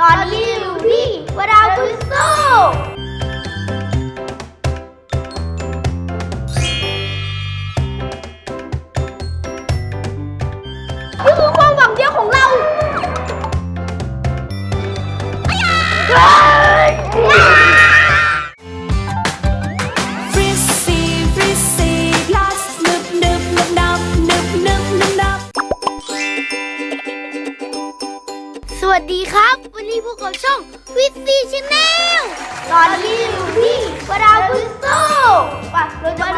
ตอนนี้อยู่ที่วดาวคุสโซนี่คือความหวังเดียวของเราฟริสซี่ฟริสซี่พลัสนึบนึบนึบนับนึบนึบนึบนับสวัสดีครับ พวกเราช่องวิตซีชแนลตอนนี้อยู่ที่วดาบุสโตปะเราจะมา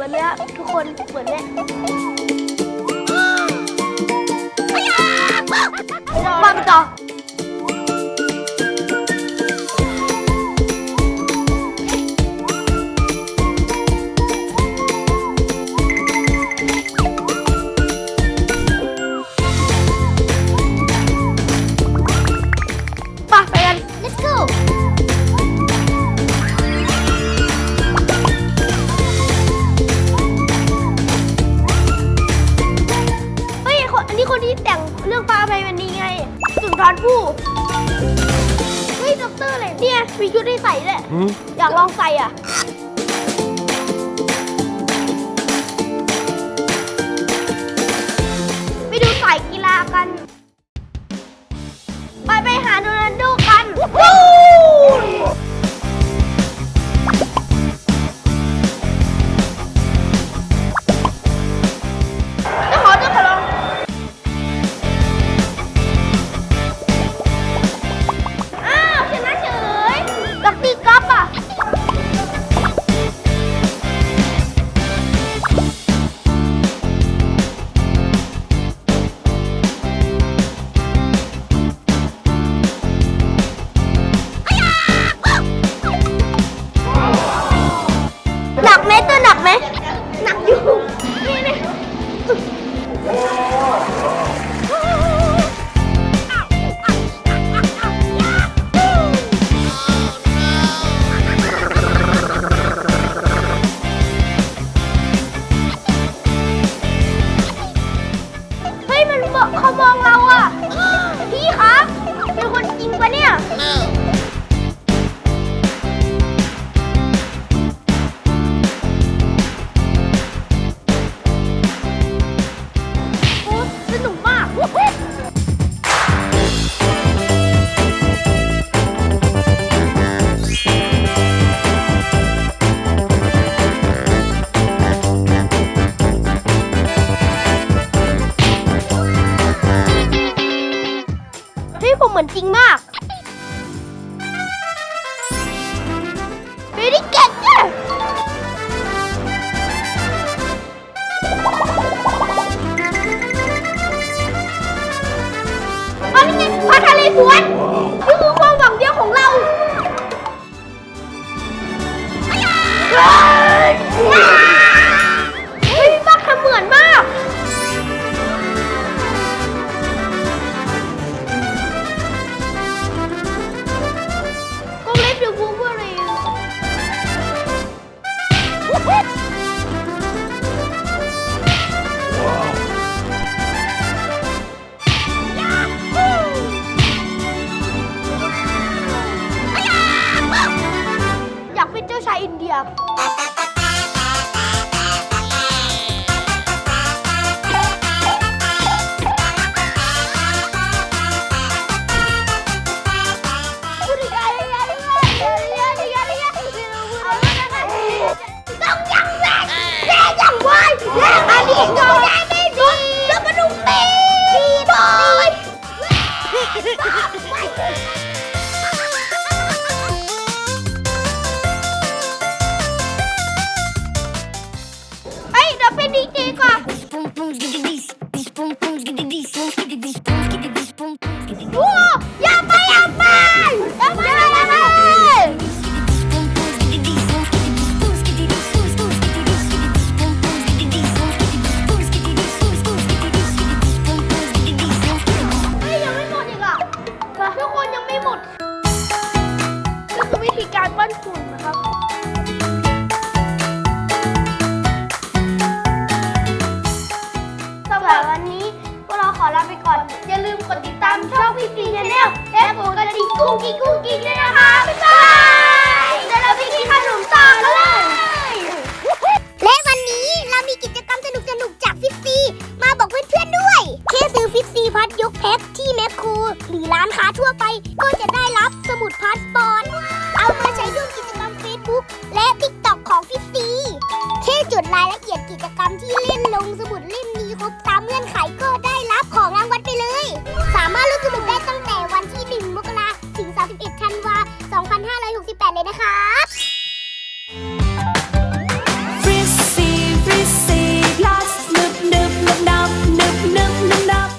มือนเลยครับทุกคนเหมือนเลยว่าไปต่อไปไปกัน let's go สุนทรภู่เฮ้ยด็อกเตอร์อะไรเนี่ยมีชุดให้ใส่ด้วยอยากลองใส่อะ ไปดูสายกีฬากัน เขามองเราอะ พี่ครับเป็นคนจริงปะเนี่ย เฮ้ยผมเหมือนจริงมาก Very good เนี่ยอันนี้ไงปลาทะเลสวน กระดิ่งกุ้งกิ้งกุ้งกิ้งด้วยนะคะ บ๊ายบายเดี๋ยวเราไปกินขนมต่อกันเลย และวันนี้เรามีกิจกรรมสนุกๆ จากฟิฟซีมาบอกเพื่อนๆด้วย แค่ซื้อฟิฟซีพัดยกแพ็คที่แมคโครหรือร้านค้าทั่วไป ก็จะได้รับสมุดพาสปอร์ต เอามาใช้ร่วมกิจกรรม Facebook และ TikTok ของฟิฟซีแค่จดรายละเอียดกิจกรรมที่เล่นลงสมุดเล่มนี้ครบตามเงื่อนไขก็